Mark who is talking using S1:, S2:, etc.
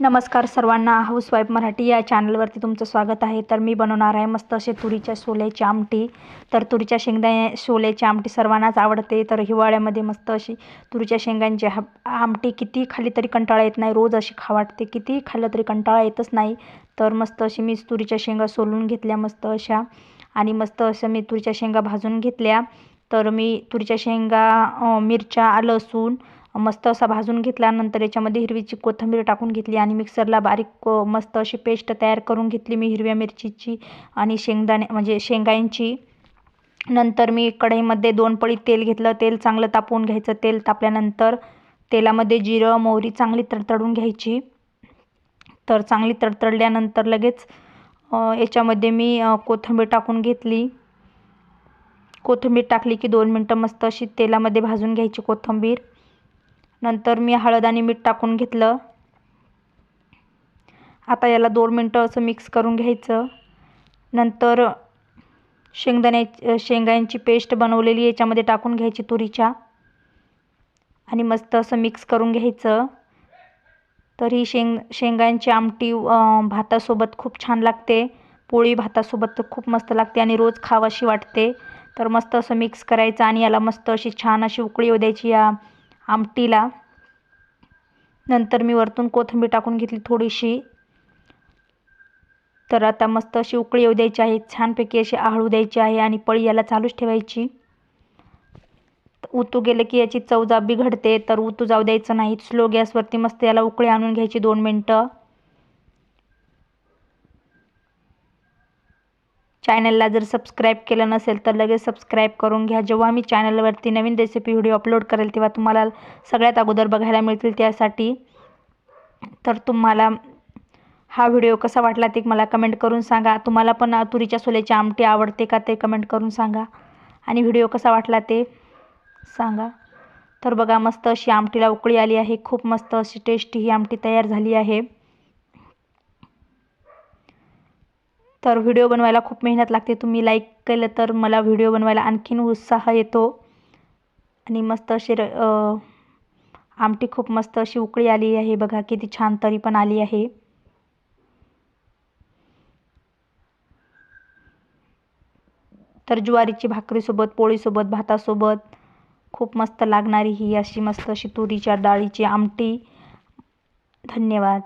S1: नमस्कार सर्वांना. हो, हाऊसवाईफ मराठी या चॅनलवरती तुमचं स्वागत आहे. तर मी बनवणार आहे मस्त असे तुरीच्या सोल्याची आमटी. तर तुरीच्या शेंगदा सोल्याची आमटी सर्वांनाच आवडते. तर हिवाळ्यामध्ये मस्त अशी तुरीच्या शेंगांची आमटी किती खाल्ली तरी कंटाळा येत नाही. रोज अशी खा वाटते. किती खाल्लं तरी कंटाळा येतच नाही. तर मस्त अशी मी तुरीच्या शेंगा सोलून घेतल्या मस्त अशा. आणि मस्त असं मी तुरीच्या शेंगा भाजून घेतल्या. तर मी तुरीच्या शेंगा मिरच्या लसूण मस्त असा भाजून घेतल्यानंतर याच्यामध्ये हिरवीची कोथिंबीर टाकून घेतली आणि मिक्सरला बारीक मस्त अशी पेस्ट तयार करून घेतली मी हिरव्या मिरचीची आणि शेंगदाणे म्हणजे शेंगांची नंतर मी कढईमध्ये दोन पळी तेल घेतलं तेल चांगलं तापवून घ्यायचं तेल तापल्यानंतर तेलामध्ये जिरं मोहरी चांगली तडतडून घ्यायची. तर चांगली तडतडल्यानंतर लगेच याच्यामध्ये मी कोथिंबीर टाकून घेतली. कोथिंबीर टाकली की दोन मिनटं मस्त अशी तेलामध्ये भाजून घ्यायची कोथिंबीर. नंतर मी हळद आणि मीठ टाकून घेतलं. आता याला दोन मिनटं असं मिक्स करून घ्यायचं. नंतर शेंगदाण्या शेंगांची पेस्ट बनवलेली याच्यामध्ये टाकून घ्यायची तुरीच्या. आणि मस्त असं मिक्स करून घ्यायचं. तर ही शेंग शेंगांची आमटी भातासोबत खूप छान लागते. पोळी भातासोबत तर खूप मस्त लागते आणि रोज खावाशी वाटते. तर मस्त असं मिक्स करायचं आणि याला मस्त अशी छान अशी उकळी येऊ द्यायची या आमटीला. नंतर मी वरतून कोथिंबीर टाकून घेतली थोडीशी. तर आता मस्त अशी उकळी येऊ द्यायची आहे. छानपैकी अशी आळू द्यायची आहे आणि पळी याला चालूच ठेवायची. उतू गेलं की याची चवजा बिघडते तर उतू जाऊ द्यायचं नाही. स्लो गॅसवरती मस्त याला उकळी आणून घ्यायची दोन मिनटं. चॅनलला जर सबस्क्राईब केलं नसेल तर लगेच सबस्क्राईब करून घ्या. जेव्हा मी चॅनलवरती नवीन रेसिपी व्हिडिओ अपलोड करेल तेव्हा तुम्हाला सगळ्यात अगोदर बघायला मिळतील त्यासाठी. तर तुम्हाला हा व्हिडिओ कसा वाटला ते मला कमेंट करून सांगा. तुम्हाला पण तुरीच्या सोल्याची आमटी आवडते का ते कमेंट करून सांगा. आणि व्हिडिओ कसा वाटला ते सांगा. तर बघा मस्त अशी आमटीला उकळी आली आहे. खूप मस्त अशी टेस्टी ही आमटी तयार झाली आहे. तर व्हिडिओ बनवायला खूप मेहनत लागते. तुम्ही लाईक केलं तर मला व्हिडिओ बनवायला आणखीन उत्साह येतो. आणि मस्त अशी आमटी खूप मस्त अशी उकळी आली आहे. बघा किती छान तरी पण आली आहे. तर ज्वारीची भाकरीसोबत पोळीसोबत भातासोबत खूप मस्त लागणारी ही अशी मस्त अशी तुरीच्या डाळीची आमटी. धन्यवाद.